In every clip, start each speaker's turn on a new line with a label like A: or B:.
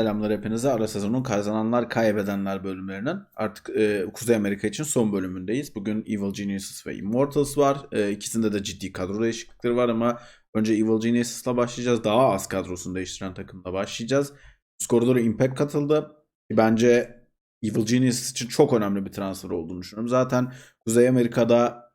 A: Selamlar hepinize. Ara sezonun kazananlar kaybedenler bölümlerinin artık e, Kuzey Amerika için son bölümündeyiz. Bugün Evil Geniuses ve Immortals var. E, ikisinde de ciddi kadro değişiklikleri var ama önce Evil Geniuses'la başlayacağız. Daha az kadrosunu değiştiren takımla başlayacağız. Üst koridora Impact katıldı. Bence Evil Geniuses için çok önemli bir transfer olduğunu düşünüyorum. Zaten Kuzey Amerika'da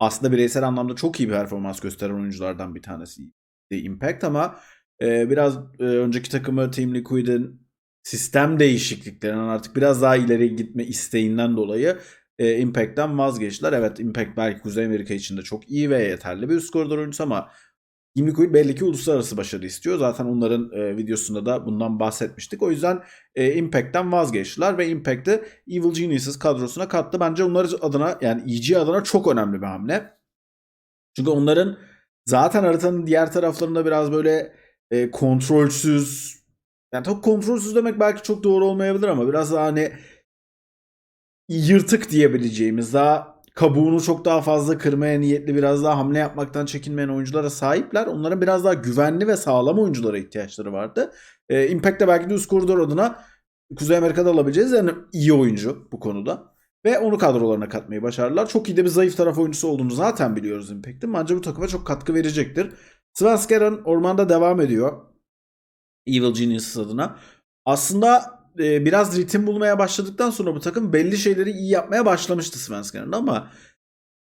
A: aslında bireysel anlamda çok iyi bir performans gösteren oyunculardan bir tanesi Impact ama e, biraz e, önceki takımı Team Liquid'in sistem değişikliklerinden artık biraz daha ileri gitme isteğinden dolayı e, Impact'ten vazgeçtiler. Evet Impact belki Kuzey Amerika için de çok iyi ve yeterli bir üst koridor oyuncusu ama Team Liquid belli ki uluslararası başarı istiyor. Zaten onların e, videosunda da bundan bahsetmiştik. O yüzden e, Impact'ten vazgeçtiler ve Impact'ı Evil Geniuses kadrosuna kattı. Bence onlar adına yani EG adına çok önemli bir hamle. Çünkü onların zaten haritanın diğer taraflarında biraz böyle e, kontrolsüz yani çok kontrolsüz demek belki çok doğru olmayabilir ama biraz daha hani yırtık diyebileceğimiz daha kabuğunu çok daha fazla kırmaya niyetli biraz daha hamle yapmaktan çekinmeyen oyunculara sahipler. Onların biraz daha güvenli ve sağlam oyunculara ihtiyaçları vardı. E, Impact'te belki de üst koridor adına Kuzey Amerika'da alabileceğiz yani iyi oyuncu bu konuda. Ve onu kadrolarına katmayı başardılar. Çok iyi de bir zayıf taraf oyuncusu olduğunu zaten biliyoruz Impact'in. Bence bu takıma çok katkı verecektir. Svenskeren ormanda devam ediyor. Evil Geniuses adına. Aslında e, biraz ritim bulmaya başladıktan sonra bu takım belli şeyleri iyi yapmaya başlamıştı Svenskeren ama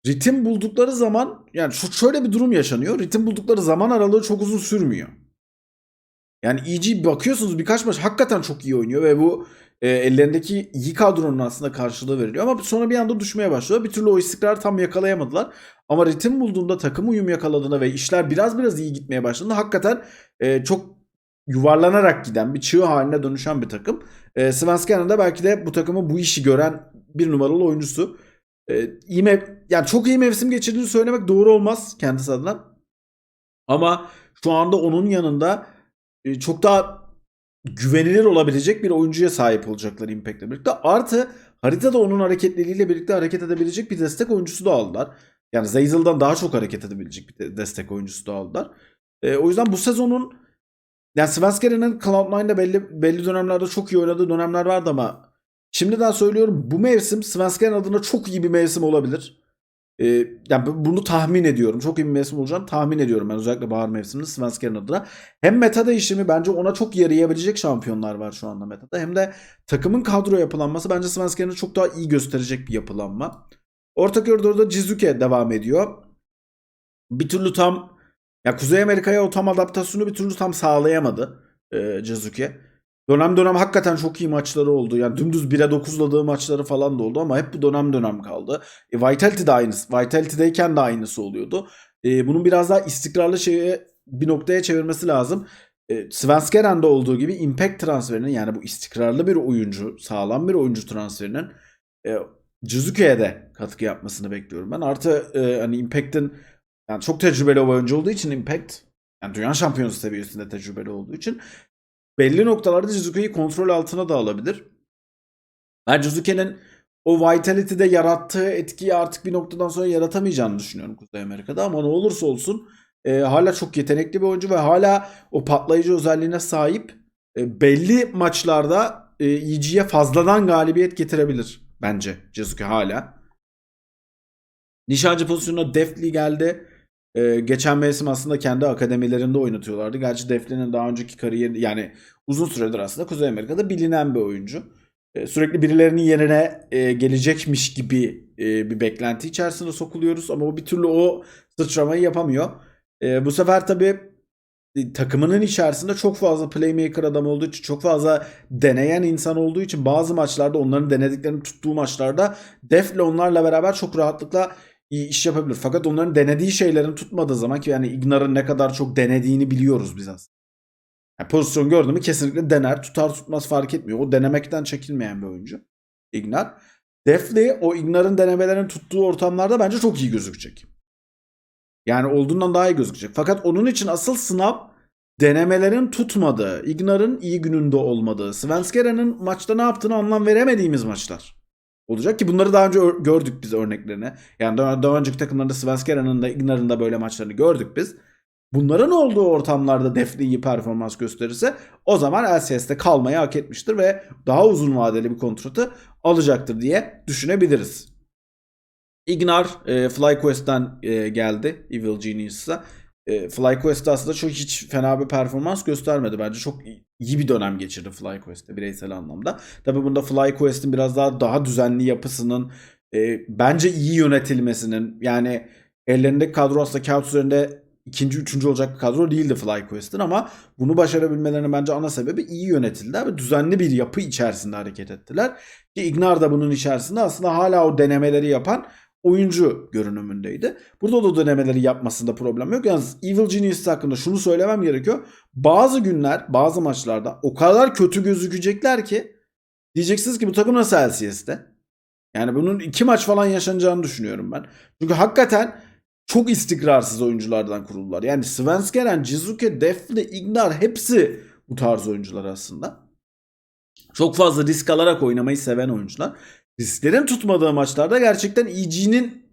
A: ritim buldukları zaman yani şu şöyle bir durum yaşanıyor. Ritim buldukları zaman aralığı çok uzun sürmüyor. Yani EG bakıyorsunuz birkaç maç hakikaten çok iyi oynuyor ve bu e, ellerindeki iyi kadronun aslında karşılığı veriliyor ama sonra bir anda düşmeye başlıyor. Bir türlü o istikrarı tam yakalayamadılar. Ama ritim bulduğunda takım uyum yakaladığında ve işler biraz biraz iyi gitmeye başladığında hakikaten e, çok yuvarlanarak giden bir çığ haline dönüşen bir takım. E, Svenskeren da belki de bu takımı bu işi gören bir numaralı oyuncusu. E, iyi mev- yani çok iyi mevsim geçirdiğini söylemek doğru olmaz kendisi adına. Ama şu anda onun yanında e, çok daha güvenilir olabilecek bir oyuncuya sahip olacaklar Impact'le birlikte. Artı haritada onun hareketliliğiyle birlikte hareket edebilecek bir destek oyuncusu da aldılar. Yani Zeyzel'dan daha çok hareket edebilecek bir de- destek oyuncusu da aldılar. E, o yüzden bu sezonun yani Svenskeren'in Cloud9'da belli, belli dönemlerde çok iyi oynadığı dönemler vardı ama şimdiden söylüyorum bu mevsim Svenskeren adına çok iyi bir mevsim olabilir. E, yani bu- bunu tahmin ediyorum. Çok iyi bir mevsim olacağını tahmin ediyorum ben özellikle bahar mevsiminde Svenskeren adına. Hem meta değişimi bence ona çok yarayabilecek şampiyonlar var şu anda metada. Hem de takımın kadro yapılanması bence Svenskeren'i çok daha iyi gösterecek bir yapılanma. Orta koridorda Jizuke devam ediyor. Bir türlü tam ya Kuzey Amerika'ya o tam adaptasyonu bir türlü tam sağlayamadı e, Jizuke. Dönem dönem hakikaten çok iyi maçları oldu. Yani dümdüz 1'e 9'ladığı maçları falan da oldu ama hep bu dönem dönem kaldı. E, Vitality de aynısı. Vitality'deyken de aynısı oluyordu. E, bunun biraz daha istikrarlı şeye bir noktaya çevirmesi lazım. E, Svenskeren'de olduğu gibi Impact transferinin yani bu istikrarlı bir oyuncu, sağlam bir oyuncu transferinin e, Jizuke'ye de katkı yapmasını bekliyorum ben. Artı e, hani Impact'in yani çok tecrübeli oyuncu olduğu için Impact yani dünya şampiyonu seviyesinde tecrübeli olduğu için belli noktalarda Jizuke'yi kontrol altına da alabilir. Ben Jizuke'nin o Vitality'de yarattığı etkiyi artık bir noktadan sonra yaratamayacağını düşünüyorum Kuzey Amerika'da ama ne olursa olsun e, hala çok yetenekli bir oyuncu ve hala o patlayıcı özelliğine sahip e, belli maçlarda e, EG'ye fazladan galibiyet getirebilir bence Jizuke hala. Nişancı pozisyonuna Deftly geldi. Ee, geçen mevsim aslında kendi akademilerinde oynatıyorlardı. Gerçi Defli'nin daha önceki kariyeri yani uzun süredir aslında Kuzey Amerika'da bilinen bir oyuncu. Ee, sürekli birilerinin yerine e, gelecekmiş gibi e, bir beklenti içerisinde sokuluyoruz ama o bir türlü o sıçramayı yapamıyor. E, bu sefer tabii e, takımının içerisinde çok fazla playmaker adam olduğu için çok fazla deneyen insan olduğu için bazı maçlarda onların denediklerini tuttuğu maçlarda Defle onlarla beraber çok rahatlıkla iyi iş yapabilir. Fakat onların denediği şeylerin tutmadığı zaman ki yani Ignar'ın ne kadar çok denediğini biliyoruz biz aslında. Yani pozisyon gördü mü kesinlikle dener. Tutar tutmaz fark etmiyor. O denemekten çekinmeyen bir oyuncu. Ignar. Defli o Ignar'ın denemelerini tuttuğu ortamlarda bence çok iyi gözükecek. Yani olduğundan daha iyi gözükecek. Fakat onun için asıl sınav denemelerin tutmadığı, Ignar'ın iyi gününde olmadığı, Svenskeren'in maçta ne yaptığını anlam veremediğimiz maçlar olacak ki bunları daha önce ör- gördük biz örneklerini. Yani daha, daha önceki takımlarda Svenskeren'in de Ignar'ın da böyle maçlarını gördük biz. Bunların olduğu ortamlarda Defne iyi performans gösterirse o zaman LCS'de kalmayı hak etmiştir ve daha uzun vadeli bir kontratı alacaktır diye düşünebiliriz. Ignar e, FlyQuest'ten e, geldi Evil Genius'a. E, FlyQuest aslında çok hiç fena bir performans göstermedi. Bence çok iyi- bir dönem geçirdi FlyQuest'te bireysel anlamda. Tabi bunda FlyQuest'in biraz daha daha düzenli yapısının e, bence iyi yönetilmesinin yani ellerindeki kadro aslında kağıt üzerinde ikinci, üçüncü olacak bir kadro değildi FlyQuest'in ama bunu başarabilmelerinin bence ana sebebi iyi yönetildiler ve düzenli bir yapı içerisinde hareket ettiler. Ki Ignar da bunun içerisinde aslında hala o denemeleri yapan oyuncu görünümündeydi. Burada da o denemeleri yapmasında problem yok. Yalnız Evil Genius hakkında şunu söylemem gerekiyor. Bazı günler, bazı maçlarda o kadar kötü gözükecekler ki diyeceksiniz ki bu takım nasıl LCS'te? Yani bunun iki maç falan yaşanacağını düşünüyorum ben. Çünkü hakikaten çok istikrarsız oyunculardan kuruldular. Yani Svenskeren, Jizuke, Defne, Ignar hepsi bu tarz oyuncular aslında. Çok fazla risk alarak oynamayı seven oyuncular. Risklerin tutmadığı maçlarda gerçekten EG'nin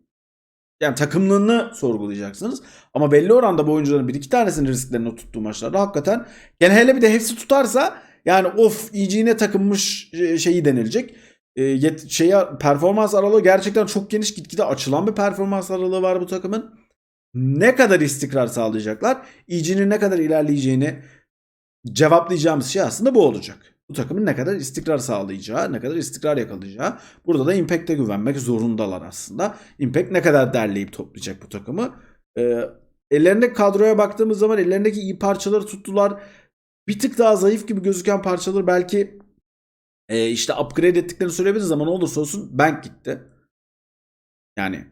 A: yani takımlığını sorgulayacaksınız. Ama belli oranda bu oyuncuların bir iki tanesinin risklerini tuttuğu maçlarda hakikaten yani hele bir de hepsi tutarsa yani of EG'ne takılmış e, şeyi denilecek. E, yet, şeye, performans aralığı gerçekten çok geniş gitgide açılan bir performans aralığı var bu takımın. Ne kadar istikrar sağlayacaklar? EG'nin ne kadar ilerleyeceğini cevaplayacağımız şey aslında bu olacak. Bu takımın ne kadar istikrar sağlayacağı, ne kadar istikrar yakalayacağı. Burada da Impact'e güvenmek zorundalar aslında. Impact ne kadar derleyip toplayacak bu takımı. Ee, ellerindeki kadroya baktığımız zaman ellerindeki iyi parçaları tuttular. Bir tık daha zayıf gibi gözüken parçaları belki e, işte upgrade ettiklerini söyleyebiliriz ama ne olursa olsun Bank gitti. Yani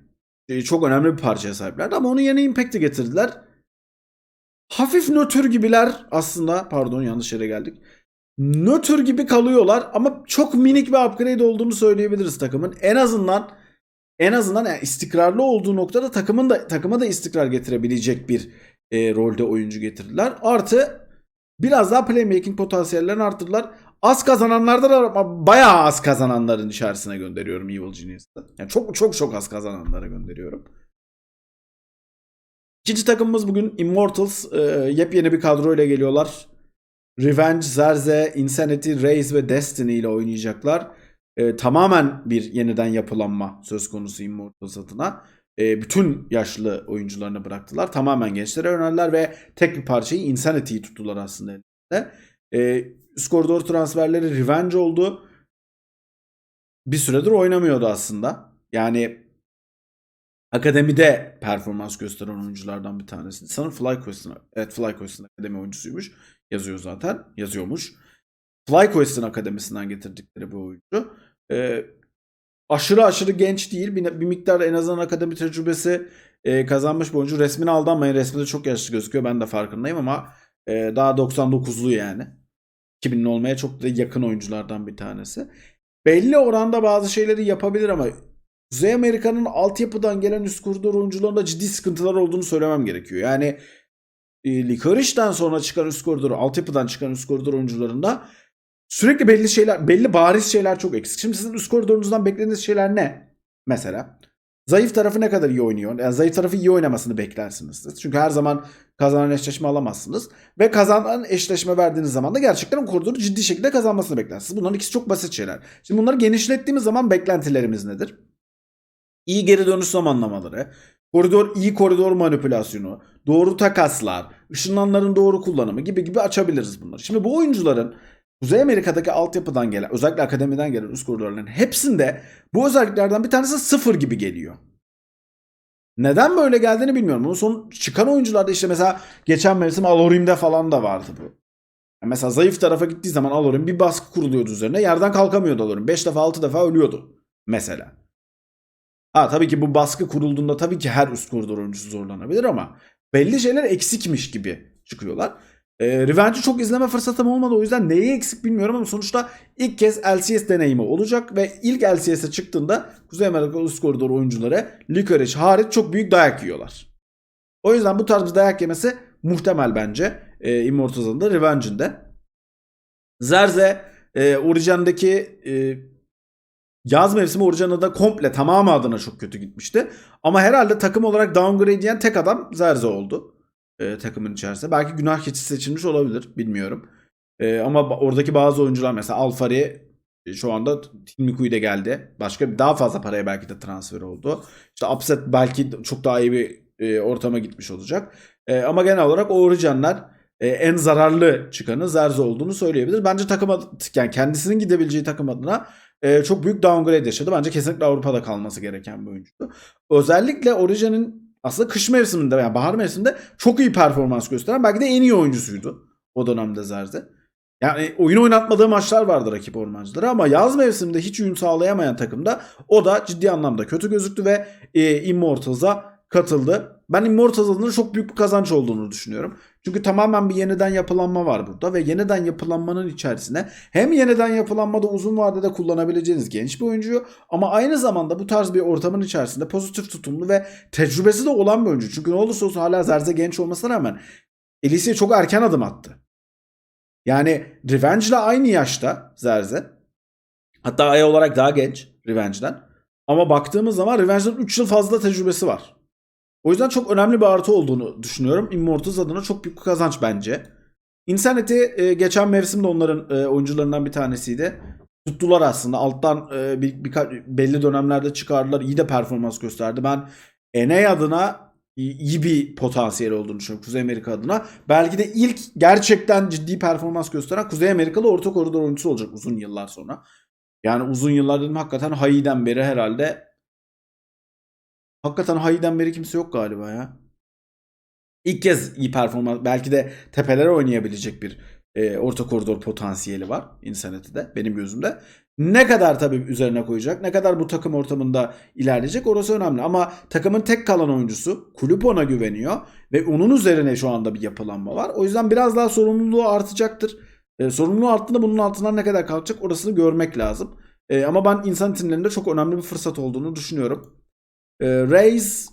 A: e, çok önemli bir parçaya sahiplerdi ama onun yerine Impact'i getirdiler. Hafif nötr gibiler aslında pardon yanlış yere geldik. Nötr gibi kalıyorlar ama çok minik bir upgrade olduğunu söyleyebiliriz takımın. En azından en azından yani istikrarlı olduğu noktada takımın da takıma da istikrar getirebilecek bir e, rolde oyuncu getirdiler. Artı biraz daha playmaking potansiyellerini arttırdılar. Az kazananlardan ama bayağı az kazananların içerisine gönderiyorum Evil Genius'ta. Yani çok çok çok az kazananlara gönderiyorum. İkinci takımımız bugün Immortals. E, yepyeni bir kadroyla geliyorlar. Revenge, Zerze, Insanity, Raze ve Destiny ile oynayacaklar. E, tamamen bir yeniden yapılanma söz konusu Immortals adına. E, bütün yaşlı oyuncularını bıraktılar. Tamamen gençlere yöneldiler ve tek bir parçayı Insanity'yi tuttular aslında elinde. E, üst koridor transferleri Revenge oldu. Bir süredir oynamıyordu aslında. Yani akademide performans gösteren oyunculardan bir tanesi. Sanırım FlyQuest'in, evet FlyQuest'in akademi oyuncusuymuş. Yazıyor zaten. Yazıyormuş. FlyQuest'in akademisinden getirdikleri bir oyuncu. Ee, aşırı aşırı genç değil. Bir, bir miktar en azından akademi tecrübesi e, kazanmış bir oyuncu. Resmine aldanmayın. Resminde çok yaşlı gözüküyor. Ben de farkındayım ama e, daha 99'lu yani. 2000'li olmaya çok da yakın oyunculardan bir tanesi. Belli oranda bazı şeyleri yapabilir ama Kuzey Amerika'nın altyapıdan gelen üst koridor oyuncularında ciddi sıkıntılar olduğunu söylemem gerekiyor. Yani e, Licorice'den sonra çıkan üst koridor, altyapıdan çıkan üst koridor oyuncularında sürekli belli şeyler, belli bariz şeyler çok eksik. Şimdi sizin üst koridorunuzdan beklediğiniz şeyler ne? Mesela zayıf tarafı ne kadar iyi oynuyor? Yani zayıf tarafı iyi oynamasını beklersiniz siz. Çünkü her zaman kazanan eşleşme alamazsınız. Ve kazanan eşleşme verdiğiniz zaman da gerçekten o koridoru ciddi şekilde kazanmasını beklersiniz. Bunların ikisi çok basit şeyler. Şimdi bunları genişlettiğimiz zaman beklentilerimiz nedir? İyi geri dönüş zamanlamaları, koridor iyi koridor manipülasyonu, doğru takaslar, ışınlanların doğru kullanımı gibi gibi açabiliriz bunları. Şimdi bu oyuncuların Kuzey Amerika'daki altyapıdan gelen, özellikle akademiden gelen üst koridorların hepsinde bu özelliklerden bir tanesi sıfır gibi geliyor. Neden böyle geldiğini bilmiyorum. Bunun son çıkan oyuncularda işte mesela geçen mevsim Alorim'de falan da vardı bu. Mesela zayıf tarafa gittiği zaman Alorim bir baskı kuruluyordu üzerine. Yerden kalkamıyordu Alorim. 5 defa 6 defa ölüyordu. Mesela. Ha tabii ki bu baskı kurulduğunda tabii ki her üst koridor oyuncusu zorlanabilir ama belli şeyler eksikmiş gibi çıkıyorlar. E, Revenge'i çok izleme fırsatım olmadı o yüzden neyi eksik bilmiyorum ama sonuçta ilk kez LCS deneyimi olacak ve ilk LCS'e çıktığında Kuzey Amerika üst koridor oyuncuları Licorice hariç çok büyük dayak yiyorlar. O yüzden bu tarz bir dayak yemesi muhtemel bence e, Immortals'ın da Revenge'in de. Zerze e, Origin'deki e, Yaz mevsimi Original'da da komple tamamı adına çok kötü gitmişti. Ama herhalde takım olarak downgrade diyen tek adam Zerze oldu. e, takımın içerisinde. Belki günah keçisi seçilmiş olabilir. Bilmiyorum. E, ama oradaki bazı oyuncular mesela Alfari e, şu anda Timiku'yu da geldi. Başka daha fazla paraya belki de transfer oldu. İşte Upset belki çok daha iyi bir e, ortama gitmiş olacak. E, ama genel olarak Origen'ler e, en zararlı çıkanı Zerze olduğunu söyleyebiliriz. Bence takım adı, yani kendisinin gidebileceği takım adına e, çok büyük downgrade yaşadı. Bence kesinlikle Avrupa'da kalması gereken bir oyuncuydu. Özellikle Origen'in aslında kış mevsiminde veya bahar mevsiminde çok iyi performans gösteren belki de en iyi oyuncusuydu o dönemde Zerze. Yani oyun oynatmadığı maçlar vardı rakip ormancılara ama yaz mevsiminde hiç uyum sağlayamayan takımda o da ciddi anlamda kötü gözüktü ve e, Immortals'a katıldı. Ben Immortals adına çok büyük bir kazanç olduğunu düşünüyorum. Çünkü tamamen bir yeniden yapılanma var burada ve yeniden yapılanmanın içerisine hem yeniden yapılanmada uzun vadede kullanabileceğiniz genç bir oyuncuyu ama aynı zamanda bu tarz bir ortamın içerisinde pozitif tutumlu ve tecrübesi de olan bir oyuncu. Çünkü ne olursa olsun hala Zerze genç olmasına rağmen Elise çok erken adım attı. Yani Revenge ile aynı yaşta Zerze. Hatta ay olarak daha genç Revenge'den. Ama baktığımız zaman Revenge'den 3 yıl fazla tecrübesi var. O yüzden çok önemli bir artı olduğunu düşünüyorum. Immortals adına çok büyük bir kazanç bence. Insanity e, geçen mevsimde onların e, oyuncularından bir tanesiydi. Tuttular aslında. Alttan e, bir, birkaç belli dönemlerde çıkardılar. İyi de performans gösterdi. Ben NA adına iyi bir potansiyel olduğunu düşünüyorum Kuzey Amerika adına. Belki de ilk gerçekten ciddi performans gösteren Kuzey Amerikalı orta koridor oyuncusu olacak uzun yıllar sonra. Yani uzun yıllar dedim hakikaten Hayi'den beri herhalde Hakikaten Hayi'den beri kimse yok galiba ya. İlk kez iyi performans belki de tepelere oynayabilecek bir e, orta koridor potansiyeli var Insanity'de benim gözümde. Ne kadar tabii üzerine koyacak, ne kadar bu takım ortamında ilerleyecek orası önemli. Ama takımın tek kalan oyuncusu kulüp ona güveniyor ve onun üzerine şu anda bir yapılanma var. O yüzden biraz daha sorumluluğu artacaktır. E, sorumluluğu arttığında bunun altından ne kadar kalkacak orasını görmek lazım. E, ama ben Insanity'nin elinde çok önemli bir fırsat olduğunu düşünüyorum. E, Raze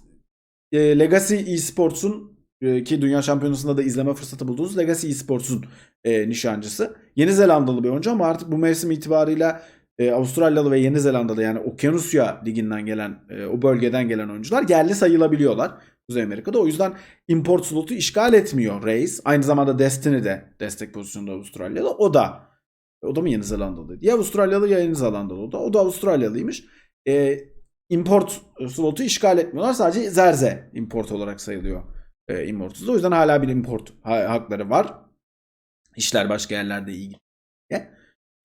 A: e, Legacy Esports'un e, ki Dünya Şampiyonası'nda da izleme fırsatı bulduğunuz Legacy Esports'un e, nişancısı. Yeni Zelandalı bir oyuncu ama artık bu mevsim itibarıyla e, Avustralyalı ve Yeni Zelandalı yani Okyanusya liginden gelen e, o bölgeden gelen oyuncular yerli sayılabiliyorlar Kuzey Amerika'da. O yüzden import slotu işgal etmiyor Reis. Aynı zamanda Destiny de destek pozisyonunda Avustralyalı. O da o da mı Yeni Zelandalıydı? Ya Avustralyalı ya Yeni Zelandalı o da. O da Avustralyalıymış. E, import slotu işgal etmiyorlar. Sadece Zerze import olarak sayılıyor e, Immortals'da. O yüzden hala bir import ha- hakları var. İşler başka yerlerde iyi gidiyor.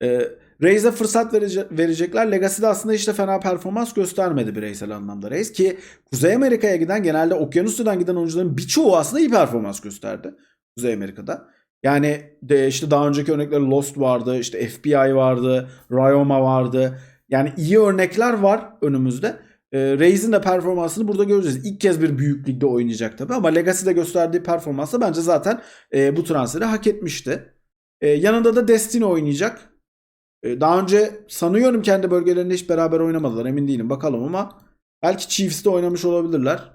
A: E, Reis'e fırsat verece- verecekler. Legacy'de aslında işte fena performans göstermedi bireysel anlamda Reis ki Kuzey Amerika'ya giden genelde Okyanusya'dan giden oyuncuların birçoğu aslında iyi performans gösterdi Kuzey Amerika'da. Yani de işte daha önceki örnekler Lost vardı, işte FBI vardı, Ryoma vardı. Yani iyi örnekler var önümüzde. E, Reis'in de performansını burada göreceğiz. İlk kez bir büyük ligde oynayacak tabii ama Legacy'de gösterdiği performansla bence zaten e, bu transferi hak etmişti. E, yanında da Destiny oynayacak. E, daha önce sanıyorum kendi bölgelerinde hiç beraber oynamadılar emin değilim bakalım ama belki Chiefs'te oynamış olabilirler.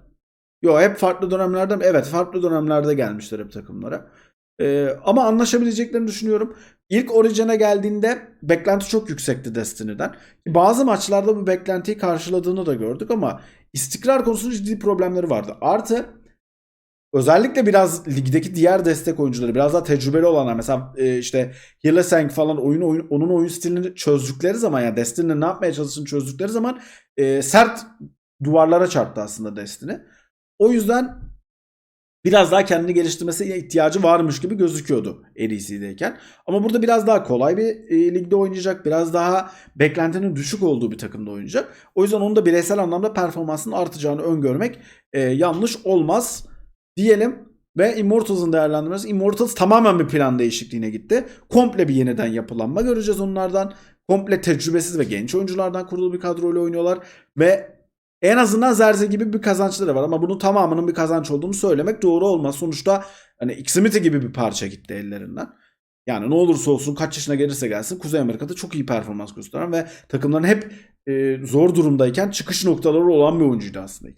A: Yo hep farklı dönemlerde evet farklı dönemlerde gelmişler hep takımlara. E, ama anlaşabileceklerini düşünüyorum. İlk Origin'e geldiğinde beklenti çok yüksekti Destiny'den. Bazı maçlarda bu beklentiyi karşıladığını da gördük ama istikrar konusunda ciddi problemleri vardı. Artı özellikle biraz ligdeki diğer destek oyuncuları biraz daha tecrübeli olanlar mesela e, işte Hillesang falan oyun, oyun onun oyun stilini çözdükleri zaman yani Destiny'nin ne yapmaya çalıştığını çözdükleri zaman e, sert duvarlara çarptı aslında Destiny. O yüzden biraz daha kendini geliştirmesine ihtiyacı varmış gibi gözüküyordu NEC'deyken. Ama burada biraz daha kolay bir e, ligde oynayacak. Biraz daha beklentinin düşük olduğu bir takımda oynayacak. O yüzden onun da bireysel anlamda performansının artacağını öngörmek e, yanlış olmaz diyelim. Ve Immortals'ın değerlendirmesi. Immortals tamamen bir plan değişikliğine gitti. Komple bir yeniden yapılanma göreceğiz onlardan. Komple tecrübesiz ve genç oyunculardan kurulu bir kadroyla oynuyorlar. Ve en azından Zerze gibi bir kazançları var ama bunun tamamının bir kazanç olduğunu söylemek doğru olmaz. Sonuçta hani Ximity gibi bir parça gitti ellerinden. Yani ne olursa olsun kaç yaşına gelirse gelsin Kuzey Amerika'da çok iyi performans gösteren ve takımların hep e, zor durumdayken çıkış noktaları olan bir oyuncuydu aslında.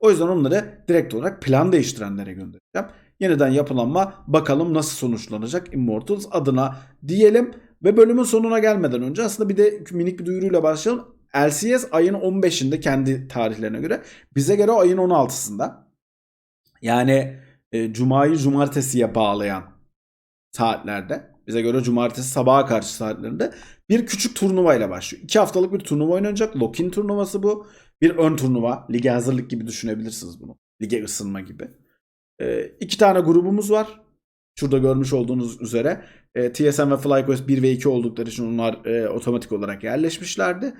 A: O yüzden onları direkt olarak plan değiştirenlere göndereceğim. Yeniden yapılanma bakalım nasıl sonuçlanacak Immortals adına diyelim. Ve bölümün sonuna gelmeden önce aslında bir de minik bir duyuruyla başlayalım. LCS ayın 15'inde kendi tarihlerine göre. Bize göre ayın 16'sında. Yani e, cumayı cumartesiye bağlayan saatlerde bize göre cumartesi sabaha karşı saatlerinde bir küçük turnuva ile başlıyor. İki haftalık bir turnuva oynanacak. Lock-in turnuvası bu. Bir ön turnuva. Lige hazırlık gibi düşünebilirsiniz bunu. Lige ısınma gibi. E, iki tane grubumuz var. Şurada görmüş olduğunuz üzere. E, TSM ve FlyQuest 1 ve 2 oldukları için onlar e, otomatik olarak yerleşmişlerdi.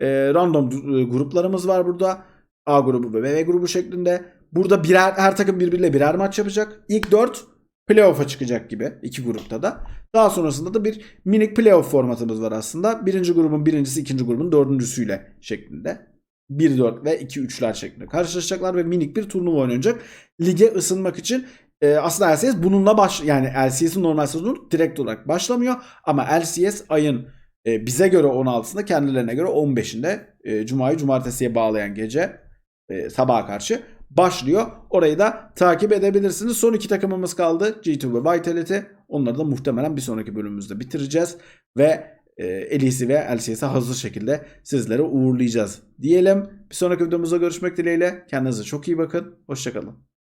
A: E, random gruplarımız var burada. A grubu ve B grubu şeklinde. Burada birer her takım birbiriyle birer maç yapacak. İlk 4 playoff'a çıkacak gibi iki grupta da. Daha sonrasında da bir minik playoff formatımız var aslında. Birinci grubun birincisi ikinci grubun dördüncüsüyle şeklinde. 1-4 ve 2-3'ler şeklinde karşılaşacaklar ve minik bir turnuva oynanacak. Lige ısınmak için e, aslında LCS bununla baş yani LCS'in normal sezonu direkt olarak başlamıyor ama LCS ayın e, bize göre 16'sında kendilerine göre 15'inde e, Cuma'yı cumartesiye bağlayan gece e, sabaha karşı başlıyor. Orayı da takip edebilirsiniz. Son iki takımımız kaldı. G2 ve Vitality. Onları da muhtemelen bir sonraki bölümümüzde bitireceğiz. Ve e, LEC ve LCS'e hazır şekilde sizlere uğurlayacağız diyelim. Bir sonraki videomuzda görüşmek dileğiyle. Kendinize çok iyi bakın. Hoşçakalın.